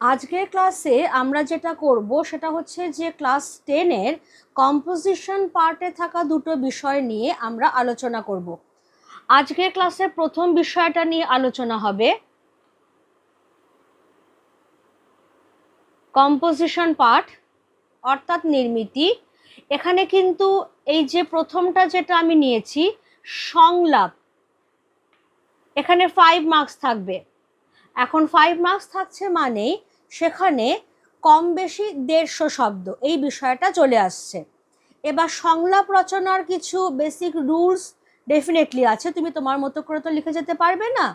আজকের ক্লাসে আমরা যেটা করব সেটা হচ্ছে যে ক্লাস টেনের কম্পোজিশন পার্টে থাকা দুটো বিষয় নিয়ে আমরা আলোচনা করব। আজকের ক্লাসে প্রথম বিষয়টা নিয়ে আলোচনা হবে কম্পোজিশন পার্ট অর্থাৎ নির্মিতি। এখানে কিন্তু এই যে প্রথমটা যেটা আমি নিয়েছি, সংলাপ। এখানে ফাইভ মার্কস থাকবে। এখন ফাইভ মার্কস থাকছে মানেই সেখানে কম বেশি দেড়শো শব্দ এই বিষয়টা চলে আসছে। এবার সংলাপ রচনার কিছু বেসিক রুলস ডেফিনেটলি আছে, তুমি তোমার মতো করে তো লিখে যেতে পারবে না।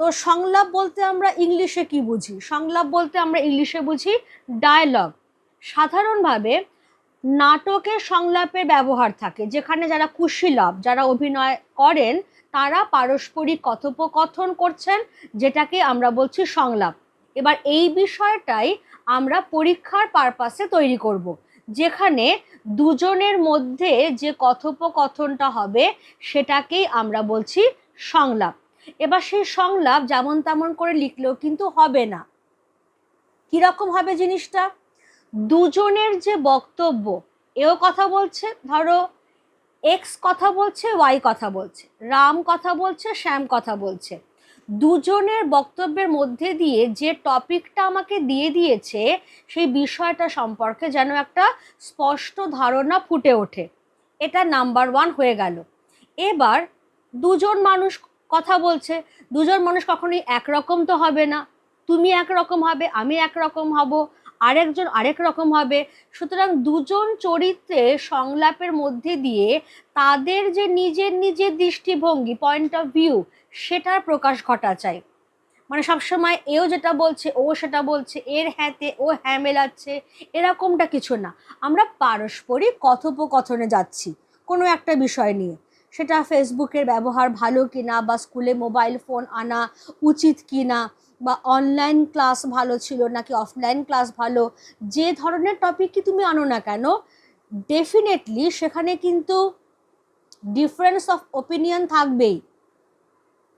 তো সংলাপ বলতে আমরা ইংলিশে কি বুঝি? সংলাপ বলতে আমরা ইংলিশে বুঝি ডায়লগ সাধারণভাবে নাটকে সংলাপের ব্যবহার থাকে, যেখানে যারা কুশীলভ যারা অভিনয় করেন, তারা পারস্পরিক কথোপকথন করছেন, যেটাকে আমরা বলছি সংলাপ। এবার এই বিষয়টাই আমরা পরীক্ষার পারপাসে তৈরি করব। যেখানে দুজনের মধ্যে যে কথোপকথনটা হবে, সেটাকেই আমরা বলছি সংলাপ। এবার সেই সংলাপ যেমন তেমন করে লিখলেও কিন্তু হবে না। কীরকম হবে জিনিসটা? দুজনের যে বক্তব্য, এও কথা বলছে, ধরো এক্স কথা বলছে ওয়াই কথা বলছে, রাম কথা বলছে, শ্যাম কথা বলছে। দুজনের বক্তব্যের মধ্যে দিয়ে যে টপিকটা আমাকে দিয়ে দিয়েছে, সেই বিষয়টা সম্পর্কে যেন একটা স্পষ্ট ধারণা ফুটে ওঠে। এটা নাম্বার ওয়ান হয়ে গেল। এবার দুজন মানুষ কথা বলছে, দুজন মানুষ কখনোই একরকম তো হবে না। তুমি একরকম হবে, আমি একরকম হব। আরেকজন, আরেক রকম হবে। সুতরাং দুজন চরিত্রে সংলাপের মধ্যে দিয়ে তাদের যে নিজের নিজের দৃষ্টিভঙ্গি পয়েন্ট অফ ভিউ সেটার প্রকাশ ঘটা চাই। মানে সবসময় এও যেটা বলছে, ও সেটা বলছে, এর হ্যাঁতে ও হ্যাঁ মেলাচ্ছে, এরকমটা কিছু না। আমরা পারস্পরিক কথোপকথনে যাচ্ছি, কোনো একটা বিষয় নিয়ে। সেটা ফেসবুকের ব্যবহার ভালো কিনা বা স্কুলে মোবাইল ফোন আনা উচিত কিনা বা অনলাইন ক্লাস ভালো ছিল নাকি অফলাইন ক্লাস ভালো, যে ধরনের টপিকই তুমি আনো না কেন ডেফিনেটলি সেখানে কিন্তু ডিফারেন্স অফ ওপিনিয়ন থাকবেই।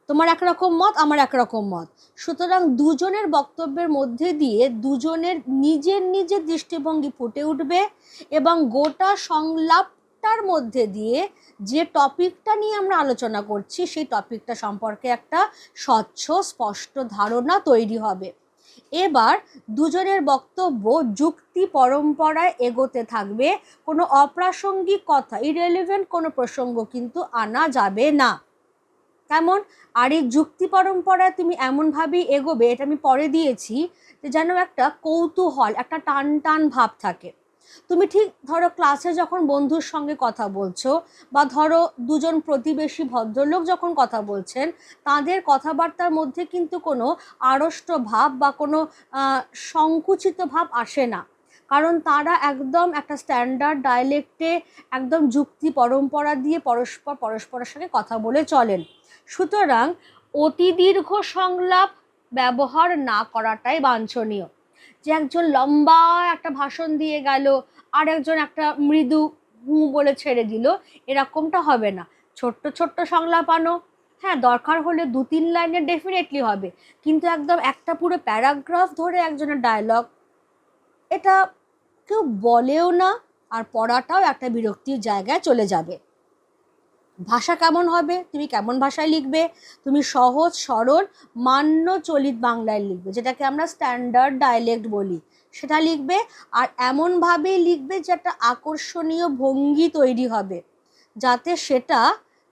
তোমার একরকম মত, আমার একরকম মত। সুতরাং দুজনের বক্তব্যের মধ্যে দিয়ে দুজনের নিজের নিজের দৃষ্টিভঙ্গি ফুটে উঠবে এবং গোটা সংলাপটার মধ্যে দিয়ে যে টপিকটা নিয়ে আমরা আলোচনা করছি, সেই টপিকটা সম্পর্কে একটা স্বচ্ছ, স্পষ্ট ধারণা তৈরি হবে। এবার দুজনের বক্তব্য যুক্তি পরম্পরায় এগোতে থাকবে। কোনো অপ্রাসঙ্গিক কথা ইরেলিভেন্ট কোনো প্রসঙ্গ কিন্তু আনা যাবে না। কেমন? আর এই যুক্তি পরম্পরায় তুমি এমনভাবেই এগোবে, এটা আমি পরে দিয়েছি, যে যেন একটা কৌতূহল, একটা টান টান ভাব থাকে। তুমি ঠিক ধরো ক্লাসে যখন বন্ধুর সঙ্গে কথা বলছো বা ধরো দুজন প্রতিবেশী ভদ্রলোক যখন কথা বলছেন, তাদের কথাবার্তার মধ্যে কিন্তু কোনো আড়ষ্ট ভাব বা কোনো সংকুচিত ভাব আসে না। কারণ তারা একদম একটা স্ট্যান্ডার্ড ডায়ালেক্টে একদম যুক্তি পরম্পরা দিয়ে পরস্পর, পরস্পরের সঙ্গে কথা বলে চলেন। সুতরাং অতি দীর্ঘ সংলাপ ব্যবহার না করাটাই বাঞ্ছনীয়। যে একজন লম্বা একটা ভাষণ দিয়ে গেল, আর একজন একটা মৃদু হু বলে ছেড়ে দিল, এরকমটা হবে না। ছোট্ট ছোট্ট সংলাপ আনো হ্যাঁ দরকার হলে দু তিন লাইনের ডেফিনেটলি হবে। কিন্তু একদম একটা পুরো প্যারাগ্রাফ ধরে একজনের ডায়লগ এটা কেউ বলেও না, আর পড়াটাও একটা বিরক্তির জায়গায় চলে যাবে। ভাষা কেমন হবে? তুমি কেমন ভাষায় লিখবে? তুমি সহজ, সরল, মান্য, চলিত বাংলায় লিখবে, যেটাকে আমরা স্ট্যান্ডার্ড ডায়ালেক্ট বলি। সেটা লিখবে আর এমনভাবে লিখবে যে একটা আকর্ষণীয় ভঙ্গি তৈরি হবে, যাতে সেটা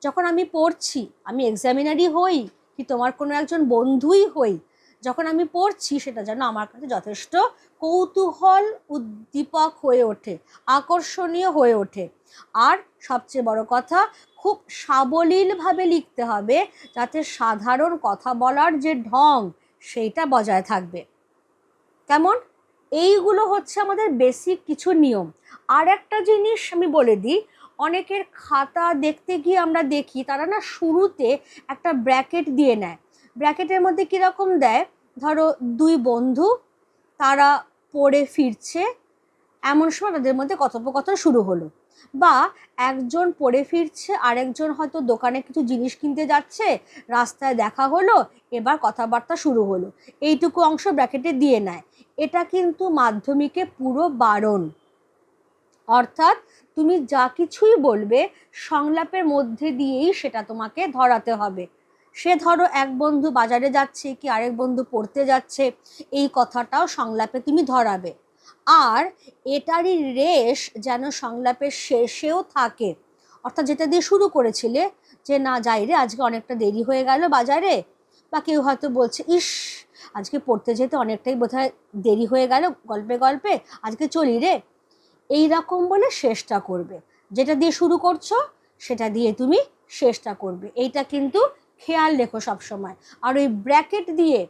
যখন আমি পড়ছি, আমি এক্সামিনারই হই কি তোমার কোনো একজন বন্ধুই হই, যখন আমি পড়ছি সেটা যেন আমার কাছে যথেষ্ট কৌতূহল উদ্দীপক হয়ে ওঠে, আকর্ষণীয় হয়ে ওঠে। আর সবচেয়ে বড় কথা, খুব সাবলীলভাবে লিখতে হবে যাতে সাধারণ কথা বলার যে ঢং, সেইটা বজায় থাকবে। কেমন? এইগুলো হচ্ছে আমাদের বেসিক কিছু নিয়ম। আর একটা জিনিস আমি বলে দিই, অনেকের খাতা দেখতে গিয়ে আমরা দেখি, তারা না শুরুতে একটা ব্র্যাকেট দিয়ে নেয়। ব্র্যাকেটের মধ্যে কীরকম দেয়? ধরো দুই বন্ধু, তারা পড়ে ফিরছে, এমন সময় তাদের মধ্যে কথোপকথন শুরু হলো। বা একজন পড়ে ফিরছে, আরেকজন হয়তো দোকানে কিছু জিনিস কিনতে যাচ্ছে, রাস্তায় দেখা হলো, এবার কথাবার্তা শুরু হলো। এইটুকু অংশ ব্র্যাকেটে দিয়ে নেয়। এটা কিন্তু মাধ্যমিকে পুরো বারণ। অর্থাৎ তুমি যা কিছুই বলবে, সংলাপের মধ্যে দিয়েই সেটা তোমাকে ধরাতে হবে। সে ধরো এক বন্ধু বাজারে যাচ্ছে কি আরেক বন্ধু পড়তে যাচ্ছে, এই কথাটাও সংলাপে তুমি ধরাবে। আর এটারই রেশ যেন সংলাপের শেষেও থাকে। অর্থাৎ যেটা দিয়ে শুরু করেছিলে যে, না, যাই রে, আজকে অনেকটা দেরি হয়ে গেল বাজারে। বা কেউ হয়তো বলছে, ইস, আজকে পড়তে যেতে অনেকটাই বোধহয় দেরি হয়ে গেল, গল্পে গল্পে, আজকে চলি রে। এই রকম বলে শেষটা করবে। যেটা দিয়ে শুরু করছ, সেটা দিয়ে তুমি শেষটা করবে। এইটা কিন্তু খেয়াল রেখো সবসময়। আর ওই ব্র্যাকেট দিয়ে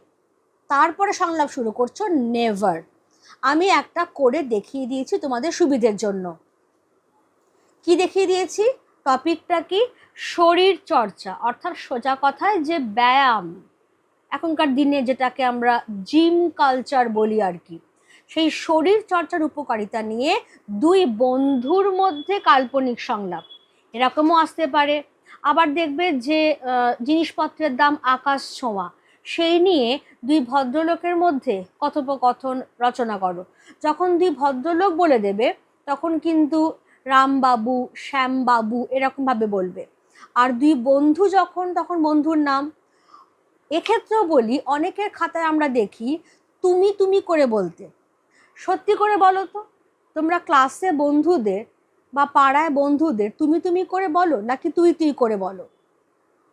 তারপরে সংলাপ শুরু করছ নেভার আমি একটা করে দেখিয়ে দিয়েছি তোমাদের সুবিধের জন্য। কি দেখিয়ে দিয়েছি? টপিকটা কি? শরীর চর্চা, অর্থাৎ সোজা কথায় যে ব্যায়াম। এখনকার দিনে যেটাকে আমরা জিম কালচার বলি আর কি। সেই শরীর চর্চার উপকারিতা নিয়ে দুই বন্ধুর মধ্যে কাল্পনিক সংলাপ। এরকমও আসতে পারে। আবার দেখবে যে জিনিসপত্রের দাম আকাশ ছোঁয়া। সেই নিয়ে দুই ভদ্রলোকের মধ্যে কথোপকথন রচনা করো। যখন দুই ভদ্রলোক বলে দেবে, তখন কিন্তু রামবাবু, শ্যামবাবু এরকমভাবে বলবে। আর দুই বন্ধু যখন, তখন বন্ধুর নাম। এক্ষেত্রেও বলি, অনেকের খাতায় আমরা দেখি, তুমি তুমি করে বলতে। সত্যি করে বলো তো, তোমরা ক্লাসে বন্ধুদের বা পাড়ায় বন্ধুদের তুমি তুমি করে বলো নাকি তুই তুই করে বলো?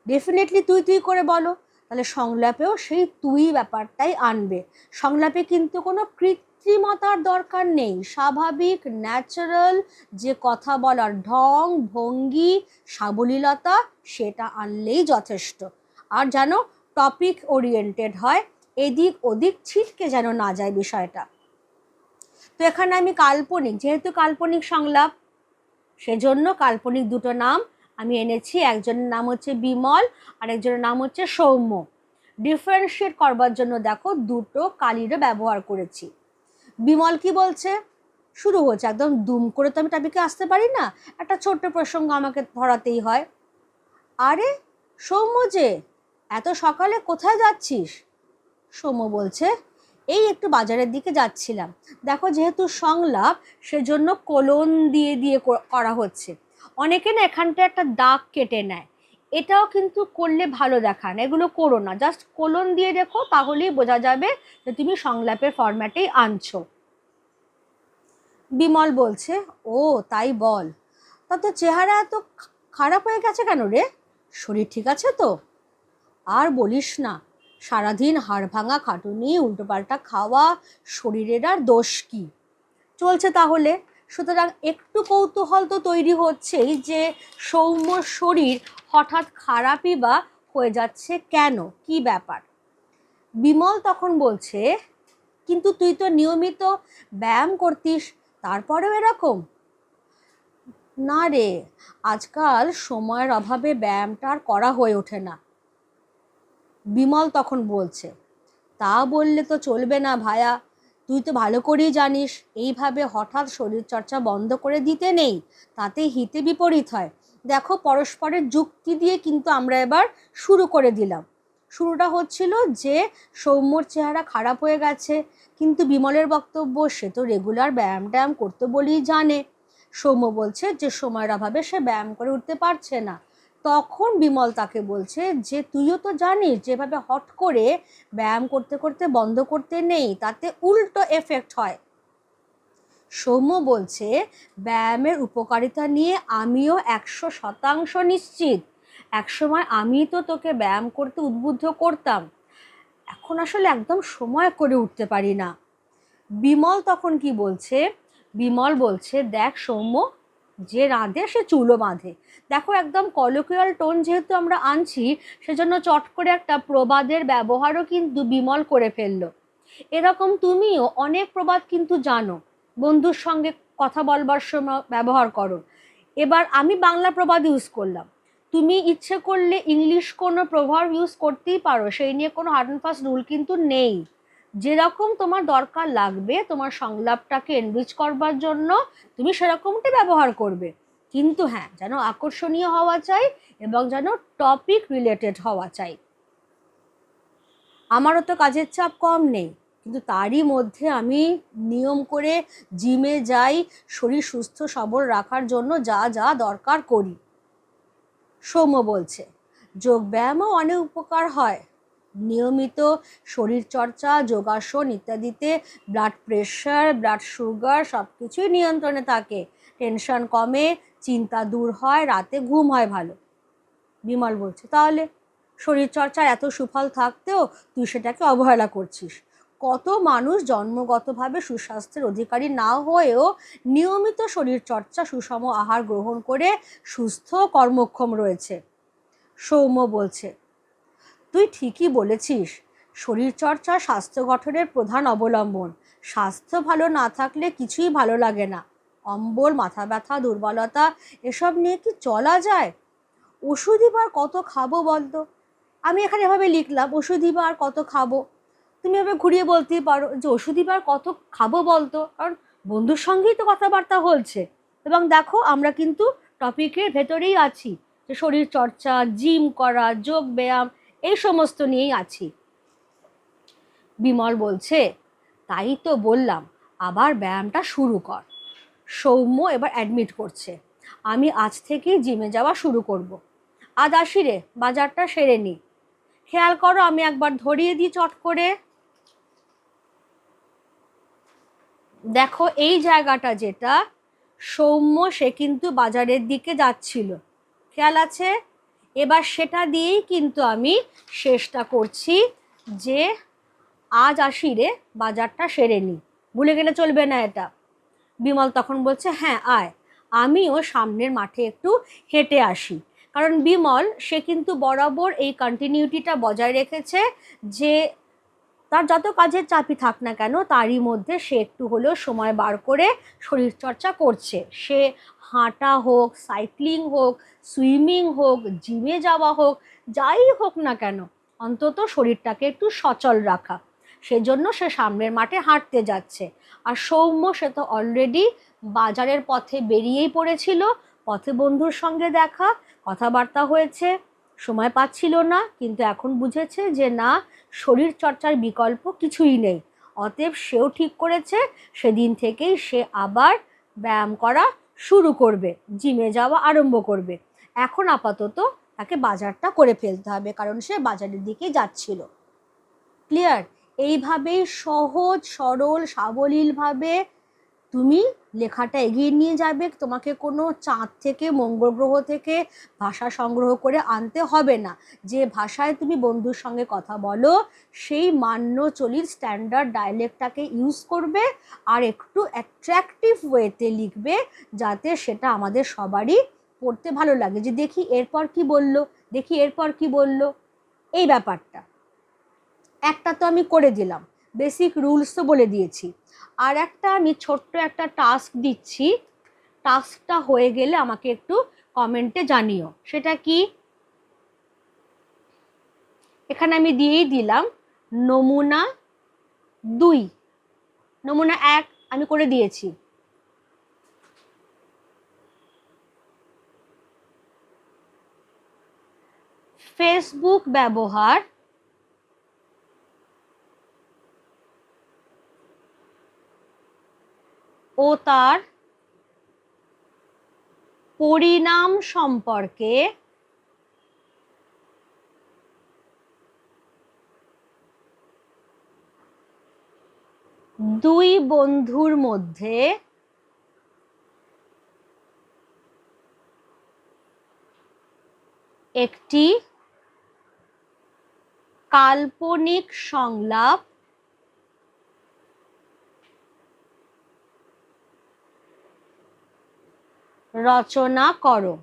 ডেফিনেটলি তুই তুই করে বলো। তাহলে সংলাপেও সেই তুই ব্যাপারটাই আনবে। সংলাপে কিন্তু কোনো কৃত্রিমতার দরকার নেই। স্বাভাবিক ন্যাচারাল যে কথা বলার ঢং, ভঙ্গি, সাবলীলতা, সেটা আনলেই যথেষ্ট। আর যেন টপিক ওরিয়েন্টেড হয়, এদিক ওদিক ছিটকে যেন না যায় বিষয়টা। তো এখানে আমি কাল্পনিক, যেহেতু কাল্পনিক সংলাপ সেজন্য কাল্পনিক দুটো নাম আমি এনেছি। একজনের নাম হচ্ছে বিমল আর একজনের নাম হচ্ছে সৌম্য। ডিফারেন্সিয়েট করবার জন্য দেখো দুটো কালিরও ব্যবহার করেছি। বিমল কি বলছে? শুরু হচ্ছে একদম দুম করে তো আমি টপিকে আসতে পারি না। একটা ছোট্ট প্রসঙ্গ আমাকে ধরাতেই হয়। আরে, সৌম্য যে, এত সকালে কোথায় যাচ্ছিস? সৌম্য বলছে এই একটু বাজারের দিকে যাচ্ছিলাম। দেখো যেহেতু সংলাপ, সেজন্য কোলন দিয়ে দিয়ে করা হচ্ছে। অনেকে না এখানটা একটা দাগ কেটে নেয়। এটাও কিন্তু করলে ভালো দেখান। এগুলো করো না। জাস্ট কোলন দিয়ে রেখো তাহলেই বোঝা যাবে যে তুমি সংলাপের ফরম্যাটেই আনছো। বিমল বলছে, ও, তাই বল। তা তো চেহারা এত খারাপ হয়ে গেছে কেন রে? শরীর ঠিক আছে তো? আর বলিস না। সারাদিন হাড় ভাঙা, খাটুনি, উল্টোপাল্টা খাওয়া, শরীরের আর দোষ কি? চলছে তাহলে? সুতরাং একটু কৌতূহল তো তৈরি হচ্ছেই যে সৌম্য শরীর হঠাৎ খারাপই বা হয়ে যাচ্ছে কেন? কি ব্যাপার? বিমল তখন বলছে, কিন্তু তুই তো নিয়মিত ব্যায়াম করতিস, তারপরেও এরকম? না রে, আজকাল সময়ের অভাবে ব্যায়ামটা আর করা হয়ে ওঠে না। বিমল তখন বলছে, তা বললে তো চলবে না ভায়া, তুই তো ভালো করেই জানিস, এইভাবে হঠাৎ শরীরচর্চা বন্ধ করে দিতে নেই, তাতে হিতে বিপরীত হয়। দেখো পরস্পরের যুক্তি দিয়ে কিন্তু আমরা এবার শুরু করে দিলাম। শুরুটা হচ্ছিল যে সৌম্যর চেহারা খারাপ হয়ে গেছে, কিন্তু বিমলের বক্তব্য, সে তো রেগুলার ব্যায়াম ট্যায়াম করতে বলেই জানে। সৌম্য বলছে যে সময়ের অভাবে সে ব্যায়াম করে উঠতে পারছে না। তখন বিমল তাকে বলছে যে, তুইও তো জানিস, যেভাবে হট করে ব্যায়াম করতে করতে বন্ধ করতে নেই, তাতে উল্টো এফেক্ট হয়। সৌম্য বলছে, ব্যায়ামের উপকারিতা নিয়ে আমিও একশো শতাংশ নিশ্চিত। একসময় আমি তো তোকে ব্যায়াম করতে উদ্বুদ্ধ করতাম। এখন আসলে একদম সময় করে উঠতে পারি না। বিমল তখন কি বলছে? বিমল বলছে, দেখ সৌম্য যে রাঁধে সে চুলো বাঁধে। দেখো একদম কলোকিয়াল টোন যেহেতু আমরা আনছি, সেজন্য চট করে একটা প্রবাদের ব্যবহারও কিন্তু বিমল করে ফেলল। এরকম তুমিও অনেক প্রবাদ কিন্তু জানো। বন্ধুর সঙ্গে কথা বলবার সময় ব্যবহার করো। এবার আমি বাংলা প্রবাদ ইউজ করলাম। তুমি ইচ্ছে করলে ইংলিশ কোনো প্রভাব ইউজ করতেই পারো, সেই নিয়ে কোনো হার্ড অ্যান্ড ফাস্ট রুল কিন্তু নেই। যেরকম তোমার দরকার লাগবে, তোমার সংলাপটাকে এনরিচ করবার জন্য তুমি সেরকমটা ব্যবহার করবে। কিন্তু হ্যাঁ যেন আকর্ষণীয় হওয়া চাই এবং যেন টপিক রিলেটেড হওয়া চাই। আমারও তো কাজের চাপ কম নেই, কিন্তু তারই মধ্যে আমি নিয়ম করে জিমে যাই, শরীর সুস্থ, সবল রাখার জন্য যা যা দরকার করি। সৌম্য বলছে যোগব্যায়ামও অনেক উপকার হয়। নিয়মিত শরীরচর্চা, যোগাসন ইত্যাদিতে ব্লাড প্রেশার ব্লাড সুগার সব কিছুই নিয়ন্ত্রণে থাকে। টেনশন কমে, চিন্তা দূর হয়, রাতে ঘুম হয় ভালো। বিমল বলছে, তাহলে শরীরচর্চার এত সুফল থাকতেও তুই সেটাকে অবহেলা করছিস। কত মানুষ জন্মগতভাবে সুস্বাস্থ্যের অধিকারী না হয়েও নিয়মিত শরীরচর্চা, সুষম আহার গ্রহণ করে সুস্থ কর্মক্ষম রয়েছে। সৌম্য বলছে তুই ঠিকই বলেছিস। শরীরচর্চা স্বাস্থ্য গঠনের প্রধান অবলম্বন। স্বাস্থ্য ভালো না থাকলে কিছুই ভালো লাগে না। অম্বল, মাথা ব্যথা, দুর্বলতা, এসব নিয়ে কি চলা যায়? ওষুধই বা কত খাব বলতো? আমি এখানে এভাবে লিখলাম ওষুধই বা কত খাব? তুমি এভাবে ঘুরিয়ে বলতেই পারো যে ওষুধই বা কত খাব বলতো? কারণ বন্ধুর সঙ্গেই তো কথাবার্তা হচ্ছে। এবং দেখো, আমরা কিন্তু টপিকের ভেতরেই আছি। যে শরীর চর্চা জিম করা, যোগ ব্যায়াম এই সমস্ত নিয়েই আছি। বিমল বলছে, তাই তো বললাম, আবার ব্যায়ামটা শুরু কর। সৌম্য এবার অ্যাডমিট করছে, আমি আজ থেকেই জিমে যাওয়া শুরু করব। আজ আসি রে, বাজারটা সেরে নি। খেয়াল করো, আমি একবার ধরিয়ে দিই চট করে। দেখো, এই জায়গাটা যেটা, সৌম্য সে কিন্তু বাজারের দিকে যাচ্ছিল। খেয়াল আছে? এবার সেটা দিয়েই কিন্তু আমি শেষটা করছি যে আজ আসি রে বাজারটা সেরে নি ভুলে গেলে চলবে না এটা। বিমল তখন বলছে হ্যাঁ আয়। আমিও সামনের মাঠে একটু হেঁটে আসি। কারণ বিমল, সে কিন্তু বরাবর এই কন্টিনিউটিটা বজায় রেখেছে যে তার যত কাজের চাপই থাক না কেন, তারই মধ্যে সে একটু হলেও সময় বার করে শরীরচর্চা করছে। সে হাঁটা হোক সাইক্লিং হোক সুইমিং হোক জিমে যাওয়া হোক, যাই হোক না কেন, অন্তত শরীরটাকে একটু সচল রাখা। সেজন্য সে সামনের মাঠে হাঁটতে যাচ্ছে। আর সৌম্য, সে তো অলরেডি বাজারের পথে বেরিয়েই পড়েছিল, পথে বন্ধুর সঙ্গে দেখা, কথাবার্তা হয়েছে। সময় পাচ্ছিল না, কিন্তু এখন বুঝেছে যে না, শরীর চর্চার বিকল্প কিছুই নেই। অতএব সেও ঠিক করেছে, সেদিন থেকেই সে আবার ব্যায়াম করা শুরু করবে, জিমে যাওয়া আরম্ভ করবে। এখন আপাতত তাকে বাজারটা করে ফেলতে হবে, কারণ সে বাজারের দিকে যাচ্ছিল। ক্লিয়ার? এইভাবেই সহজ, সরল, সাবলীলভাবে তুমি লেখাটা এগিয়ে নিয়ে যাবে, তোমাকে কোনো চাঁদ থেকে, মঙ্গল গ্রহ থেকে ভাষা সংগ্রহ করে আনতে হবে না। যে ভাষায় তুমি বন্ধুর সঙ্গে কথা বলো, সেই মান্য চলির স্ট্যান্ডার্ড ডায়ালেক্টটাকে ইউজ করবে আর একটু অ্যাট্রাকটিভ ওয়েতে লিখবে যাতে সেটা আমাদের সবারই পড়তে ভালো লাগে। যে দেখি এরপর কি বলল, দেখি এরপর কি বলল, এই ব্যাপারটা। একটা তো আমি করে দিলাম। বেসিক রুলস তো বলে দিয়েছি। আর একটা আমি ছোট্ট একটা টাস্ক দিচ্ছি। টাস্কটা হয়ে গেলে আমাকে একটু কমেন্টে জানিও। সেটা কি? এখানে আমি দিয়েই দিলাম নমুনা দুই। নমুনা এক আমি করে দিয়েছি। ফেসবুক ব্যবহার ও তার পরিণাম সম্পর্কে দুই বন্ধুর মধ্যে একটি কাল্পনিক সংলাপ রচনা করো।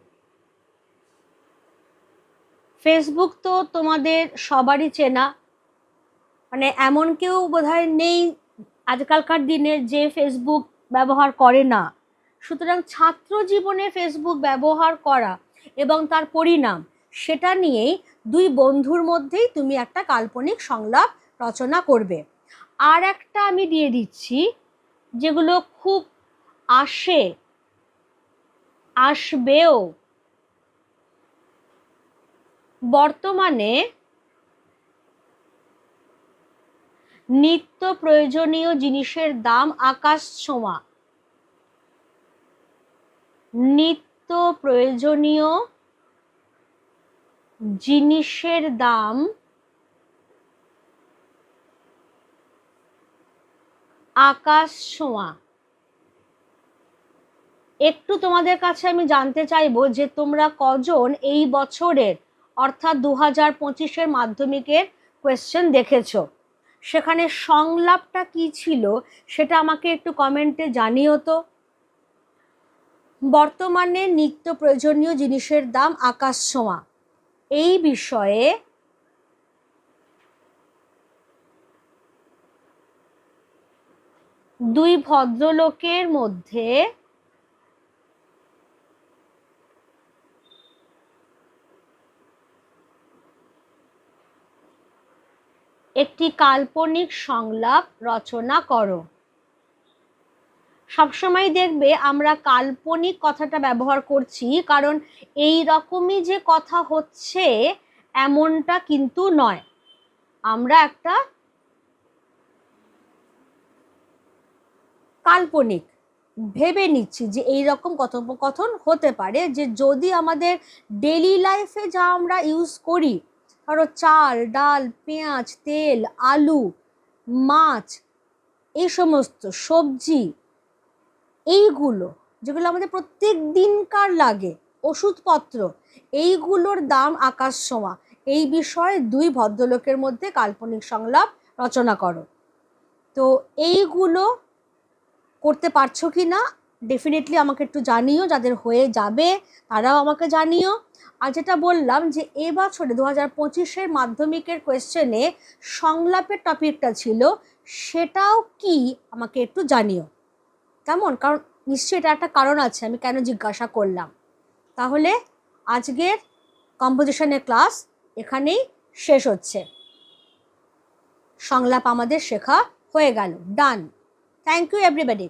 ফেসবুক তো তোমাদের সবারই চেনা। মানে এমন কেউ বোধহয় নেই আজকালকার দিনে যে ফেসবুক ব্যবহার করে না। সুতরাং ছাত্র জীবনে ফেসবুক ব্যবহার করা এবং তার পরিণাম সেটা নিয়েই দুই বন্ধুর মধ্যেই তুমি একটা কাল্পনিক সংলাপ রচনা করবে। আর একটা আমি দিয়ে দিচ্ছি, যেগুলো খুব আসে আসবেও। বর্তমানে নিত্য প্রয়োজনীয় জিনিসের দাম আকাশ ছোঁয়া। নিত্য প্রয়োজনীয় জিনিসের দাম আকাশ ছোঁয়া। একটু তোমাদের কাছে আমি জানতে চাইব যে তোমরা কজন এই বছরের, অর্থাৎ দু হাজার পঁচিশের মাধ্যমিকের কোয়েশ্চেন দেখেছ? সেখানে সংলাপটা কি ছিল সেটা আমাকে একটু কমেন্টে জানিও তো। বর্তমানে নিত্য প্রয়োজনীয় জিনিসের দাম আকাশ ছোঁয়া। এই বিষয়ে দুই ভদ্রলোকের মধ্যে একটি কাল্পনিক সংলাপ রচনা করো। সবসময় দেখবে আমরা কাল্পনিক কথাটা ব্যবহার করছি, কারণ এই রকমই যে কথা হচ্ছে এমনটা কিন্তু নয়। আমরা একটা কাল্পনিক ভেবে নিচ্ছি যে এই রকম কথোপকথন হতে পারে, যে যদি আমাদের ডেলি লাইফে যা আমরা ইউজ করি ধরো চাল, ডাল, পেঁয়াজ, তেল, আলু, মাছ, এই সমস্ত সবজি, এইগুলো, যেগুলো আমাদের প্রত্যেক দিনকার লাগে, ওষুধপত্র, এইগুলোর দাম আকাশ ছোঁয়া। এই বিষয়ে দুই ভদ্রলোকের মধ্যে কাল্পনিক সংলাপ রচনা করো। তো এইগুলো করতে পারছ কি না ডেফিনেটলি আমাকে একটু জানিও, যাদের হয়ে যাবে, তারাও আমাকে জানিও। আর যেটা বললাম যে এবছরে দু হাজার পঁচিশের মাধ্যমিকের কোয়েশ্চেনে সংলাপের টপিকটা ছিল, সেটাও কি আমাকে একটু জানিও। কেমন? কারণ নিশ্চয়ই এটা একটা কারণ আছে, আমি কেন জিজ্ঞাসা করলাম। তাহলে আজকের কম্পোজিশনের ক্লাস এখানেই শেষ হচ্ছে। সংলাপ আমাদের শেখা হয়ে গেল। Done thank you everybody